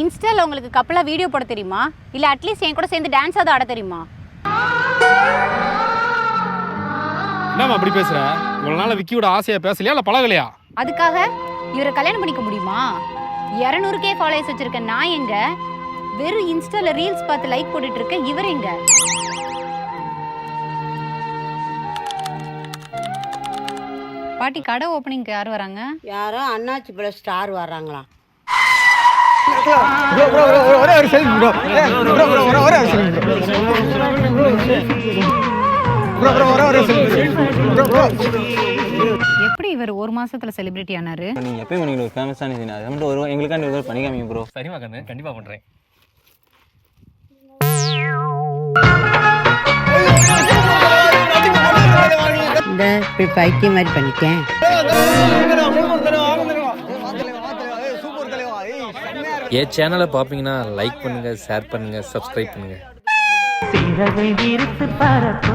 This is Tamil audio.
இன்ஸ்டால உங்களுக்கு கப்பலா வீடியோ போட தெரியுமா? இல்ல அட்லீஸ்ட் என் கூட சேர்ந்து டான்ஸ் ஆட ஆட தெரியுமா? என்னம்மா அப்படி பேசுற? இவ்வளவு நாள் விக்கியோட ஆசையா பேசலையா இல்ல பழகலையா? அதுக்காக இவரை கல்யாணம் பண்ணிக்க முடியுமா? இரநூறு கே ஃபாலோயர்ஸ் வச்சிருக்க நான் எங்க? வெறும் இன்ஸ்டால ரீல்ஸ் பார்த்து லைக் போட்டுட்டு இருக்க இவர் எங்க? பாட்டி கடை ஓப்பனிங்க்கு யார் வராங்க? யாரோ அண்ணாச்சி பிள்ளை ஸ்டார் வர்றாங்களாம். ஒரே ஒரு செல்ஃபி ப்ரோ ப்ரோ ப்ரோ ஒரே ஒரே ஒரு செல்ஃபி ப்ரோ ப்ரோ ஒரே ஒரு செல்ஃபி ப்ரோ ப்ரோ எப்படி இவர் ஒரு மாசத்துல செலிபிரிட்டி ஆனாரு நீங்கள் எப்பயும் உங்களுக்கு ஒரு ஃபேமஸான சீன் அது மட்டும் ஒரு எங்களுக்காண்டி ஒரு பண்ணி காமிங்க ப்ரோ சரிமா கண்ணு கண்டிப்பா பண்றேன் இந்த இப்படி பைத்தியம் மாதிரி பண்ணிட்டேன் என் சேனலை பார்ப்பீங்கன்னா லைக் பண்ணுங்கள் ஷேர் பண்ணுங்கள் சப்ஸ்கிரைப் பண்ணுங்கள் பறப்போ